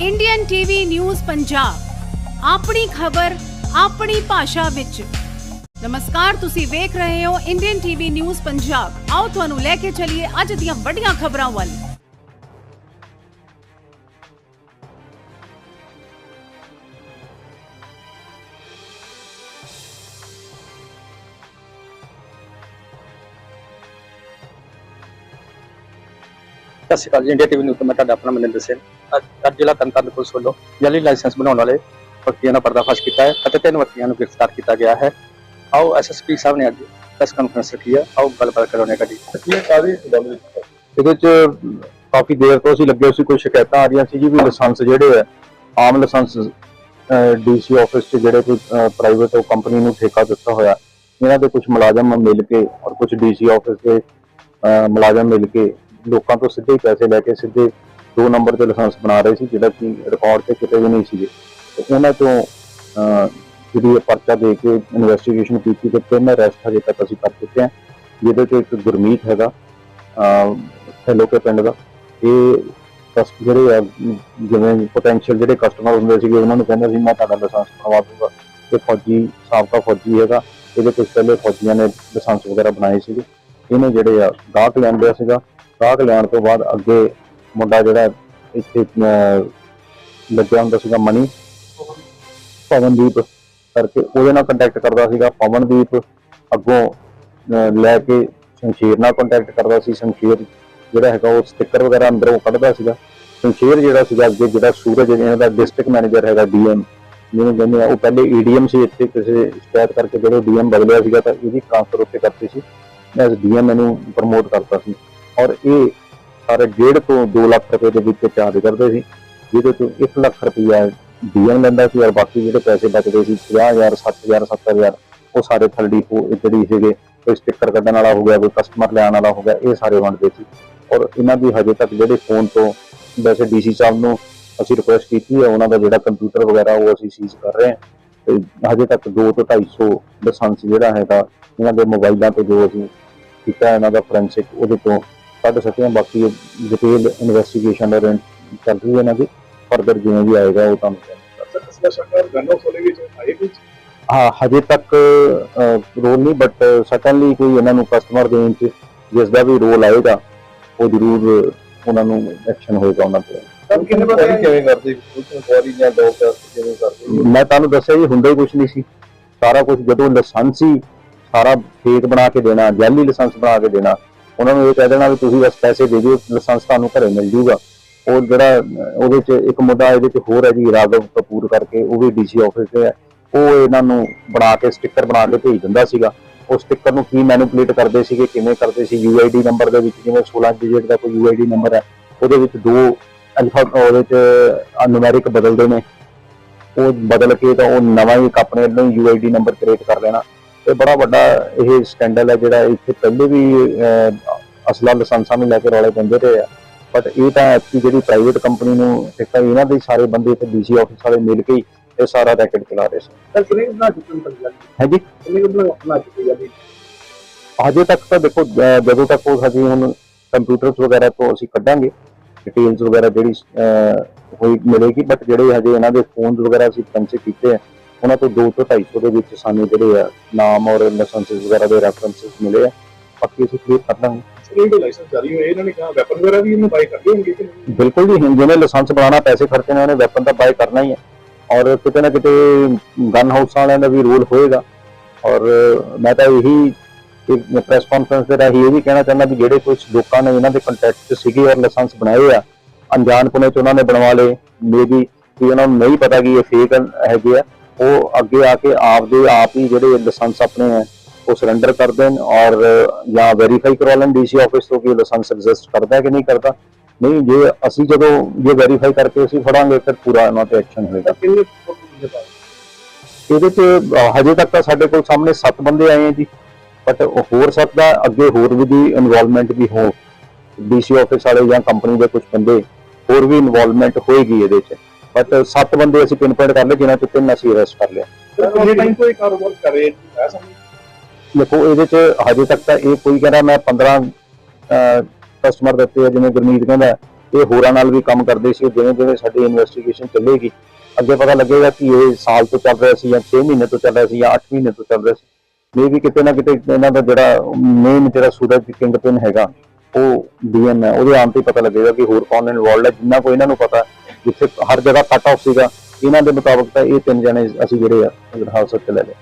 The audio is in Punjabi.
ਇੰਡੀਅਨ ਟੀਵੀ ਨਿਊਜ਼ ਪੰਜਾਬ ਆਪਣੀ ਖਬਰ, ਆਪਣੀ ਭਾਸ਼ਾ ਵਿੱਚ। ਨਮਸਕਾਰ, ਤੁਸੀਂ ਵੇਖ ਰਹੇ ਹੋ ਇੰਡੀਅਨ ਟੀਵੀ ਨਿਊਜ਼ ਪੰਜਾਬ ਆਓ ਤੁਹਾਨੂੰ ਲੈ ਕੇ ਚੱਲੀਏ ਅੱਜ ਦੀਆਂ ਵੱਡੀਆਂ ਖਬਰਾਂ ਵੱਲ। ਸਤਿ ਸ਼੍ਰੀ ਅਕਾਲ ਜੀ ਇੰਡੀਆ ਟੀਵੀ ਨਿਊਜ਼ ਤੋਂ ਮੈਂ ਤੁਹਾਡਾ ਆਪਣਾ ਮਨਿੰਦਰ ਸਿੰਘ। ਅੱਜ ਜ਼ਿਲ੍ਹਾ ਤਰਨਤਾਰਨ ਪੁਲਿਸ ਵੱਲੋਂ ਜਾਲੀ ਲਾਇਸੈਂਸ ਬਣਾਉਣ ਵਾਲੇ ਵਿਅਕਤੀਆਂ ਦਾ ਪਰਦਾਫਾਸ਼ ਕੀਤਾ ਹੈ ਅਤੇ ਤਿੰਨ ਵਿਅਕਤੀਆਂ ਨੂੰ ਗ੍ਰਿਫਤਾਰ ਕੀਤਾ ਗਿਆ ਹੈ। ਆਓ ਐਸਐਸਪੀ ਸਾਹਿਬ ਨੇ ਅੱਜ ਪ੍ਰੈਸ ਕਾਨਫਰੰਸ ਰੱਖੀ ਹੈ। ਆਓ ਗੱਲਬਾਤ ਕਰਾਉਣੇ ਗੱਲ ਵਿੱਚ ਇਹਦੇ ਚ ਕਾਫੀ ਦੇਰ ਤੋਂ ਅਸੀਂ ਲੱਗੇ ਸੀ ਕੋਈ ਸ਼ਿਕਾਇਤਾਂ ਆ ਰਹੀਆਂ ਸੀ ਜੀ ਵੀ ਲਾਇਸੈਂਸ ਜਿਹੜੇ ਆ ਆਮ ਲਾਇਸੈਂਸ ਡੀਸੀ ਆਫਿਸ 'ਚ ਜਿਹੜੇ ਕੋਈ ਪ੍ਰਾਈਵੇਟ ਕੰਪਨੀ ਨੂੰ ਠੇਕਾ ਦਿੱਤਾ ਹੋਇਆ ਇਹਨਾਂ ਦੇ ਕੁਝ ਮੁਲਾਜ਼ਮ ਮਿਲ ਕੇ ਔਰ ਕੁਝ ਡੀਸੀ ਆਫਿਸ ਦੇ ਮੁਲਾਜ਼ਮ ਮਿਲ ਕੇ ਲੋਕਾਂ ਤੋਂ ਸਿੱਧੇ ਪੈਸੇ ਲੈ ਕੇ ਸਿੱਧੇ ਦੋ ਨੰਬਰ ਤੇ ਲਾਇਸੈਂਸ ਬਣਾ ਰਹੇ ਸੀ, ਜਿਹੜਾ ਕਿ ਰਿਕਾਰਡ ਤੇ ਕਿਤੇ ਵੀ ਨਹੀਂ ਸੀਗੇ। ਤੇ ਉਹਨਾਂ ਤੋਂ ਜਿਹੜੀ ਇਹ ਪਰਚਾ ਦੇ ਕੇ ਇਨਵੈਸਟੀਗੇਸ਼ਨ ਕੀਤੀ ਤੇ ਤਿੰਨ ਅਰੈਸਟ ਹਜੇ ਤੱਕ ਅਸੀਂ ਕਰ ਚੁੱਕੇ ਹਾਂ। ਜਿਹਦੇ 'ਚੋਂ ਇੱਕ ਗੁਰਮੀਤ ਹੈਗਾ, ਅਹ ਹੈਲੋ ਕੇ ਪਿੰਡ ਦਾ। ਇਹ ਕਸ ਜਿਹੜੇ ਆ ਜਿਵੇਂ ਪੋਟੈਂਸ਼ੀਅਲ ਜਿਹੜੇ ਕਸਟਮਰ ਹੁੰਦੇ ਸੀਗੇ, ਉਹਨਾਂ ਨੂੰ ਕਹਿੰਦਾ ਸੀ, ਮੈਂ ਤੁਹਾਡਾ ਲਾਇਸੈਂਸ ਬਣਵਾ ਦੂੰਗਾ। ਤੇ ਫੌਜੀ, ਸਾਬਕਾ ਫੌਜੀ ਹੈਗਾ, ਇਹਦੇ ਕੁਝ ਪਹਿਲੇ ਫੌਜੀਆਂ ਨੇ ਲਾਇਸੈਂਸ ਵਗੈਰਾ ਬਣਾਏ ਸੀਗੇ। ਇਹਨੇ ਜਿਹੜੇ ਆ, ਗਾਹਕ ਲੈਂਦਿਆ ਸੀਗਾ। ਗਾਹਕ ਲੈਣ ਤੋਂ ਬਾਅਦ ਅੱਗੇ ਮੁੰਡਾ ਜਿਹੜਾ ਇੱਥੇ ਅਹ, ਲੱਗਿਆ ਹੁੰਦਾ ਸੀਗਾ ਮਨੀ। ਪਵਨਦੀਪ ਕਰਕੇ ਉਹਦੇ ਨਾਲ ਕੰਟੈਕਟ ਕਰਦਾ ਸੀਗਾ। ਪਵਨਦੀਪ ਅੱਗੋਂ ਅਹ, ਲੈ ਕੇ ਸ਼ਮਸ਼ੀਰ ਨਾਲ ਕੰਟੈਕਟ ਕਰਦਾ ਸੀ। ਸ਼ਮਸ਼ੀਰ ਜਿਹੜਾ ਹੈਗਾ ਉਹ ਸਟicker ਵਗੈਰਾ ਅੰਦਰੋਂ ਕੱਢਦਾ ਸੀਗਾ। ਸ਼ਮਸ਼ੀਰ ਜਿਹੜਾ ਸੀਗਾ ਅੱਗੇ ਜਿਹੜਾ ਸੂਰਜ ਇਹਨਾਂ ਦਾ ਡਿਸਟ੍ਰਿਕਟ ਮੈਨੇਜਰ ਹੈਗਾ ਡੀਐਮ ਜਿਹਨੂੰ ਕਹਿੰਦੇ ਆ ਉਹ ਪਹਿਲੇ ਈਡੀਐਮ ਸੀ ਇੱਥੇ ਕਿਸੇ ਸ਼ਿਕਾਇਤ ਕਰਕੇ ਜਦੋਂ ਡੀਐਮ ਬਦਲਿਆ ਸੀਗਾ ਤਾਂ ਇਹਦੀ ਟ੍ਰਾਂਸਫਰ ਉੱਤੇ ਕਰਤੀ ਸੀ। ਐਸ ਡੀਐਮ ਇਹਨੂੰ ਪ੍ਰਮੋਟ ਕਰਤਾ ਸੀ। ਔਰ ਇਹ ਸਾਰੇ ਡੇਢ ਤੋਂ 2 ਲੱਖ ਰੁਪਏ ਦੇ ਵਿੱਚ ਚਾਰਜ ਕਰਦੇ ਸੀ, ਜਿਹਦੇ ਤੋਂ 1 ਲੱਖ ਰੁਪਈਆ ਡੀਐਮ ਲੈਂਦਾ ਸੀ ਔਰ ਬਾਕੀ ਜਿਹੜੇ ਪੈਸੇ ਬਚਦੇ ਸੀ 50000 7000 70000 ਉਹ ਸਾਰੇ ਥਲੜੀ ਹੋ ਜਿਹੜੀ ਸੀਗੇ, ਕੋਈ ਸਟicker ਕੱਢਣ ਵਾਲਾ ਹੋ ਗਿਆ, ਕੋਈ ਕਸਟਮਰ ਲੈਣ ਵਾਲਾ ਹੋ ਗਿਆ, ਇਹ ਸਾਰੇ ਵੰਡਦੇ ਸੀ। ਔਰ ਇਹਨਾਂ ਦੀ ਹਜੇ ਤੱਕ ਜਿਹੜੇ ਫੋਨ ਤੋਂ ਵੈਸੇ ਡੀਸੀ ਸਾਹਿਬ ਨੂੰ ਅਸੀਂ ਰਿਕੁਐਸਟ ਕੀਤੀ ਹੈ, ਉਹਨਾਂ ਦਾ ਜਿਹੜਾ ਕੰਪਿਊਟਰ ਵਗੈਰਾ ਉਹ ਅਸੀਂ ਸੀਜ਼ ਕਰ ਰਹੇ ਹਾਂ। ਤੇ ਹਜੇ ਤੱਕ 2 ਤੋਂ 250 ਲਾਇਸੈਂਸ ਜਿਹੜਾ ਹੈਗਾ, ਇਹਨਾਂ ਦੇ ਮੋਬਾਈਲਾਂ ਤੇ ਜੋ ਅਸੀਂ ਕੀਤਾ, ਇਹਨਾਂ ਦਾ ਫੋਰੈਂਸਿਕ ਉਹਦੇ ਤੋਂ ਕੱਢ ਸਕੇ ਹਾਂ ਬਾਕੀ ਡਿਟੇਲ ਇਨਵੈਸਟੀਗੇਸ਼ਨ ਦਾ ਚੱਲ ਰਹੀ ਹੈ ਇਹਨਾਂ ਦੀ। ਫਰਦਰ ਜਿਵੇਂ ਵੀ ਆਏਗਾ ਉਹ ਤੁਹਾਨੂੰ। ਸਰ ਅਸਲਾ ਸ਼ੰਕਰ ਗੰਨੋ ਖੋਲੇ ਵਿੱਚ ਆਏ ਕੁਝ ਹਾਂ ਹਜੇ ਤੱਕ ਰੋਲ ਨਹੀਂ ਬਟ ਸਟਨਲੀ ਕੋਈ ਇਹਨਾਂ ਨੂੰ ਕਸਟਮਰ ਦੇਣ ਚ ਜਿਸ ਦਾ ਵੀ ਰੋਲ ਆਏਗਾ ਉਹ ਜ਼ਰੂਰ ਉਹਨਾਂ ਨੂੰ ਐਕਸ਼ਨ ਹੋਏਗਾ ਉਹਨਾਂ ਤੇ ਸਰ ਕਿੰਨੇ ਵਾਰੀ ਕਿਵੇਂ ਕਰਦੇ? ਕੁਝ ਵਾਰੀ ਜਾਂ ਦੋ ਚਾਰ ਕਿਵੇਂ ਕਰਦੇ? ਮੈਂ ਤੁਹਾਨੂੰ ਦੱਸਿਆ ਜੀ ਹੁੰਦਾ ਹੀ ਕੁਝ ਨਹੀਂ ਸੀ। ਸਾਰਾ ਕੁਝ ਜਦੋਂ ਲਾਇਸੈਂਸ ਹੀ ਸਾਰਾ ਫੇਕ ਬਣਾ ਕੇ ਦੇਣਾ ਜੈਲੀ ਲਾਇਸੈਂਸ ਬਣਾ ਕੇ ਦੇਣਾ। ਉਹਨਾਂ ਨੂੰ ਇਹ ਕਹਿ ਦੇਣਾ ਵੀ ਤੁਸੀਂ ਬਸ ਪੈਸੇ ਦੇ ਦਿਓ, ਲਾਇਸੈਂਸ ਤੁਹਾਨੂੰ ਘਰੇ ਮਿਲ ਜੂਗਾ। ਉਹ ਜਿਹੜਾ, ਉਹਦੇ ਚ ਇੱਕ ਮੁੱਦਾ ਇਹਦੇ ਚ ਹੋਰ ਹੈ ਜੀ ਰਾਘਵ ਕਪੂਰ ਕਰਕੇ, ਉਹ ਵੀ ਡੀਸੀ ਆਫਿਸ ਤੇ ਹੈ। ਉਹ ਇਹਨਾਂ ਨੂੰ ਬਣਾ ਕੇ ਸਟicker ਬਣਾ ਕੇ ਭੇਜ ਦਿੰਦਾ ਸੀਗਾ। ਉਹ ਸਟicker ਨੂੰ ਕੀ ਮੈਨੂਪੂਲੇਟ ਕਰਦੇ ਸੀਗੇ, ਕਿਵੇਂ ਕਰਦੇ ਸੀ ਯੂਆਈਡੀ ਨੰਬਰ ਦੇ ਵਿੱਚ ਜਿਵੇਂ 16 ਡਿਜਿਟ ਦਾ ਕੋਈ ਯੂਆਈਡੀ ਨੰਬਰ ਹੈ, ਉਹਦੇ ਵਿੱਚ ਦੋ ਅਲਫਾ ਉਹਦੇ ਚ ਨਿਊਮੈਰਿਕ ਬਦਲਦੇ ਨੇ। ਉਹ ਬਦਲ ਕੇ ਤਾਂ ਉਹ ਨਵਾਂ ਹੀ ਇੱਕ ਆਪਣੇ ਵੱਲੋਂ ਯੂਆਈਡੀ ਨੰਬਰ ਕ੍ਰੀਏਟ ਕਰ ਲੈਣਾ। ਤੇ ਬੜਾ ਵੱਡਾ ਇਹ ਸਕੈਂਡਲ ਹੈ ਜਿਹੜਾ ਇੱਥੇ ਪਹਿਲੇ ਵੀ ਅਸਲਾ ਲਾਇਸੈਂਸਾਂ ਨੂੰ ਲੈ ਕੇ ਰੌਲੇ ਪੈਂਦੇ ਰਹੇ ਆ। ਬਟ ਇਹ ਤਾਂ ਐਕਚੁਅਲੀ ਜਿਹੜੀ ਪ੍ਰਾਈਵੇਟ ਕੰਪਨੀ ਨੂੰ ਠੇਕਾ ਇਹਨਾਂ ਦੇ ਹੀ ਸਾਰੇ ਬੰਦੇ ਤੇ ਡੀਸੀ ਆਫਿਸ ਵਾਲੇ ਮਿਲ ਕੇ ਹੀ ਇਹ ਸਾਰਾ ਰੈਕਟ ਚਲਾ ਰਹੇ ਸੀ। ਸਰ ਕਿੰਨੇ ਬਣਾ ਚੁੱਕੇ ਹੋ ਪੰਜਾਬੀ ਹੈ ਜੀ ਕਿੰਨੇ ਬਣਾ ਚੁੱਕੇ ਜਾਂਦੀ ਹਜੇ ਤੱਕ ਤਾਂ ਦੇਖੋ ਜਦੋਂ ਤੱਕ ਉਹ ਹਜੇ ਹੁਣ ਕੰਪਿਊਟਰਸ ਵਗੈਰਾ ਤੋਂ ਅਸੀਂ ਕੱਢਾਂਗੇ ਡਿਟੇਲਸ ਵਗੈਰਾ ਜਿਹੜੀ ਹੋਈ ਮਿਲੇਗੀ ਬਟ ਜਿਹੜੇ ਹਜੇ ਇਹਨਾਂ ਦੇ ਫੋਨਸ ਵਗੈਰਾ ਅਸੀਂ ਪੰਚੇ ਕੀਤੇ ਆ ਉਹਨਾਂ ਤੋਂ 2 ਤੋਂ 250 ਦੇ ਵਿੱਚ ਸਾਨੂੰ ਜਿਹੜੇ ਆ ਨਾਮ ਔਰ ਲਾਇਸੈਂਸਸ ਵਗੈਰਾ ਦੇ ਰੈਫਰੈਂਸਸ ਮਿਲੇ ਆ। ਬਾਕੀ ਅਸੀਂ ਕਲੀਅਰ ਕਰ ਦਾਂਗੇ। ਸਰ ਇਹ ਲਾਇਸੈਂਸ ਜਾਰੀ ਹੋਏ ਇਹਨਾਂ ਨੇ ਕਿਹਾ ਵੈਪਨ ਵਗੈਰਾ ਵੀ ਇਹਨੂੰ ਬਾਈ ਕਰਦੇ ਹੋਣਗੇ ਕਿ ਨਹੀਂ? ਬਿਲਕੁਲ ਜੀ ਜਿਹਨੇ ਲਾਇਸੈਂਸ ਬਣਾਉਣਾ ਪੈਸੇ ਖਰਚਣੇ ਉਹਨੇ ਵੈਪਨ ਤਾਂ ਬਾਏ ਕਰਨਾ ਹੀ ਹੈ ਔਰ ਕਿਤੇ ਨਾ ਕਿਤੇ ਗਨ ਹਾਊਸ ਵਾਲਿਆਂ ਦਾ ਵੀ ਰੋਲ ਹੋਏਗਾ। ਔਰ ਮੈਂ ਤਾਂ ਇਹੀ ਇੱਕ ਪ੍ਰੈਸ ਕਾਨਫਰੰਸ ਦੇ ਰਾਹੀਂ ਇਹ ਵੀ ਕਹਿਣਾ ਚਾਹੁੰਦਾ ਵੀ ਜਿਹੜੇ ਕੁਝ ਲੋਕਾਂ ਨੇ ਇਹਨਾਂ ਦੇ ਕੰਟੈਕਟ 'ਚ ਸੀਗੇ ਔਰ ਲਾਇਸੈਂਸ ਬਣਾਏ ਆ ਅਣਜਾਣਪੁਣੇ 'ਚ ਉਹਨਾਂ ਨੇ ਬਣਵਾ ਲਏ। ਮੇਬੀ ਕਿ ਉਹਨਾਂ ਨੂੰ ਨਹੀਂ ਪਤਾ ਕਿ ਇਹ ਫੇਕ ਹੈਗੇ ਆ। ਉਹ ਅੱਗੇ ਆ ਕੇ ਆਪਦੇ ਆਪ ਹੀ ਜਿਹੜੇ ਲਾਇਸੈਂਸ ਆਪਣੇ ਆ ਉਹ ਸਰੈਂਡਰ ਕਰ ਦੇਣ ਔਰ ਜਾਂ ਵੈਰੀਫਾਈ ਕਰਵਾ ਲੈਣ ਡੀਸੀ ਆਫਿਸ ਤੋਂ ਕਿ ਲਾਇਸੈਂਸ ਐਗਜ਼ਿਸਟ ਕਰਦਾ ਹੈ ਕਿ ਨਹੀਂ ਕਰਦਾ। ਨਹੀਂ ਜੇ ਅਸੀਂ ਜਦੋਂ ਇਹ ਵੈਰੀਫਾਈ ਕਰਕੇ ਅਸੀਂ ਫੜਾਂਗੇ ਫਿਰ ਪੂਰਾ ਉਹਨਾਂ ਤੇ ਐਕਸ਼ਨ ਹੋਏਗਾ। ਇਹਦੇ ਅਹ, ਹਜੇ ਤੱਕ ਤਾਂ ਸਾਡੇ ਕੋਲ ਸਾਹਮਣੇ 7 ਬੰਦੇ ਆਏ ਆ ਜੀ ਬਟ ਹੋਰ ਸਕਦਾ ਅੱਗੇ ਹੋਰ ਵੀ ਦੀ ਇਨਵੋਲਵਮੈਂਟ ਵੀ ਹੋ ਡੀਸੀ ਆਫਿਸ ਵਾਲੇ ਜਾਂ ਕੰਪਨੀ ਦੇ ਕੁਝ ਬੰਦੇ ਹੋਰ ਵੀ ਇਨਵੋਲਵਮੈਂਟ ਹੋਏਗੀ ਇਹਦੇ ਚ। ਬਟ 7 ਬੰਦੇ ਅਸੀਂ ਪਿਨ ਪੁਆਇੰਟ ਕਰ ਲਏ ਜਿਨ੍ਹਾਂ ਚ ਤਿੰਨ ਅਸੀਂ ਅਰੈਸਟ ਕਰ ਲਿਆ। ਸਰ ਕਿੰਨੇ ਟਾਈਮ ਤੋਂ ਇਹ ਕਾਰੋਬਾਰ ਕਰ ਰਹੇ ਹੈ ਸਾਨੂੰ? ਦੇਖੋ ਇਹਦੇ ਚ ਹਜੇ ਤੱਕ ਤਾਂ ਇਹ ਕੋਈ ਕਹਿੰਦਾ ਮੈਂ 15 ਕਸਟਮਰ ਦਿੱਤੇ ਆ ਜਿਵੇਂ ਗੁਰਮੀਤ ਕਹਿੰਦਾ ਇਹ ਹੋਰਾਂ ਨਾਲ ਵੀ ਕੰਮ ਕਰਦੇ ਸੀ ਜਿਵੇਂ ਜਿਵੇਂ ਸਾਡੀ ਇਨਵੈਸਟੀਗੇਸ਼ਨ ਚੱਲੇਗੀ। ਅੱਗੇ ਪਤਾ ਲੱਗੇਗਾ ਕਿ ਇਹ ਸਾਲ ਤੋਂ ਚੱਲ ਰਿਹਾ ਸੀ ਜਾਂ 6 ਮਹੀਨੇ ਤੋਂ ਚੱਲ ਰਿਹਾ ਸੀ ਜਾਂ 8 ਮਹੀਨੇ ਤੋਂ ਚੱਲ ਰਿਹਾ ਸੀ। ਮੇ ਵੀ ਕਿਤੇ ਨਾ ਕਿਤੇ ਇਹਨਾਂ ਦਾ ਜਿਹੜਾ ਮੇਨ ਜਿਹੜਾ ਸੂਰਜ ਕਿੰਗਪਿਨ ਹੈਗਾ ਉਹ ਡੀਐਨ ਹੈ, ਉਹਦੇ ਆਉਣ ਤੇ ਪਤਾ ਲੱਗੇਗਾ ਕਿ ਹੋਰ ਕੌਣ ਇਨਵੋਲਡ ਹੈ, ਜਿੰਨਾ ਕੋਈ ਇਹਨਾਂ ਨੂੰ ਪਤਾ, ਜਿੱਥੇ ਹਰ ਜਗ੍ਹਾ ਕੱਟ ਆਫ ਸੀਗਾ, ਇਹਨਾਂ ਦੇ ਮੁਤਾਬਕ ਤਾਂ ਇਹ ਤਿੰਨ ਜਣੇ ਅਸੀਂ ਜਿਹੜੇ ਆ ਹਾਦਸੇ ਚ ਲੈ ਲਏ